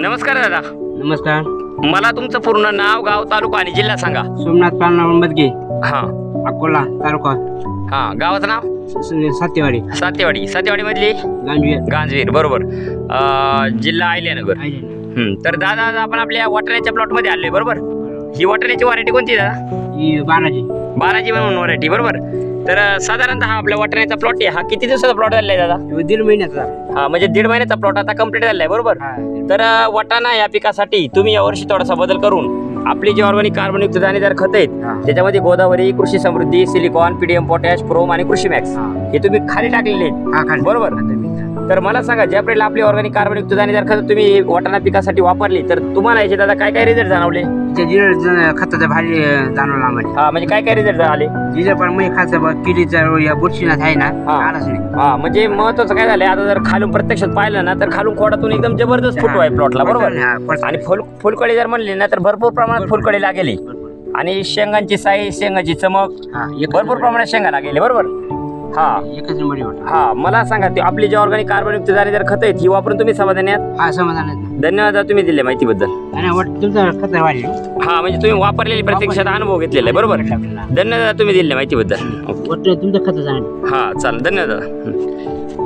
नमस्कार दादा. नमस्कार. मला तुमचं पूर्ण नाव गाव तालुका आणि जिल्हा सांगा. सोमनाथ पालनावर मदगे हा. अकोला तालुका. हा गावाचं नाव? स- सातेवाडी. सातेवाडी. सातेवाडी मधली गांजवे गांजवीर बरोबर. अं, जिल्हा अहिल्यानगर हम्म, तर दादा आज आपण आपल्या वाटाण्याच्या प्लॉटमध्ये आलोय बरोबर? ही वाटाण्याची व्हरायटी कोणती दादा? ही बालाजी. बाराजी म्हणून व्हरायटी बरोबर? तर साधारणतः हा आपल्या वाटाण्याचा प्लॉट आहे हा किती दिवसाचा प्लॉट झालेला आहे दादा ह्यो दीड महिन्याचा हा म्हणजे दीड महिन्याचा प्लॉट आता कंप्लीट झालेला आहे बरोबर हा. तर वाटाणा या पिकासाठी तुम्ही यावर्षी थोडासा बदल करून आपली जी ऑर्गॅनिक कार्बनयुक्त दाणेदार खत आहेत हा. त्याच्यामध्ये Godavari Krishi Samruddhi silicon PDM potash PROM आणि कृषी मॅक्स हा. हे तुम्ही खाली टाकलेले आहेत हा, खाली. बरोबर. आता मी- तर मला सांगा ज्या वेळेला आपली ऑर्गॅनिक कार्बनयुक्त दाणेदार खत तुम्ही वाटाणा पिकासाठी वापरली तर तुम्हाला याचे दादा काय काय रिझल्ट जाणवले जिरं खताचा भारी अं, जाणवला आम्हाला. हा म्हणजे काय काय रिझल्ट आले जिरं पण मी खायचं किडीचा या बुरशीनाथ आहे ना हा. आलाच नाही. हा म्हणजे महत्वाचं काय झालंय आता जर खालून प्रत्यक्षात पाहिलं ना तर खालून खोडातून एकदम जबरदस्त फुटवा आहे प्लॉटला बरोबर? हा. आणि फुल फुलकळी जर म्हणली ना तर भरपूर प्रमाणात फुलकळी लागेली. आणि शेंगांची साईज शेंगाची चमक हा, भरपूर प्रमाणात शेंगा लागेली बरोबर? हा. एकच नंबर वाटत. हा मला सांगा ते आपली जी ऑर्गॅनिक कार्बनयुक्त दाणेदार खत आहेत ही वापरून तुम्ही समाधानी आहात? हा समाधान ना. धन्यवाद तुम्ही दिले माहितीबद्दल. आणि वाट- तुमचं खत वाढली. हा म्हणजे तुम्ही वापरलेली प्रत्यक्षात अनुभव घेतलेला आहे बरोबर धन्यवाद तुम्ही दिले माहितीबद्दल. वाटतं तुमचं खत जाणार हा चालेल धन्यवाद दादा. हं.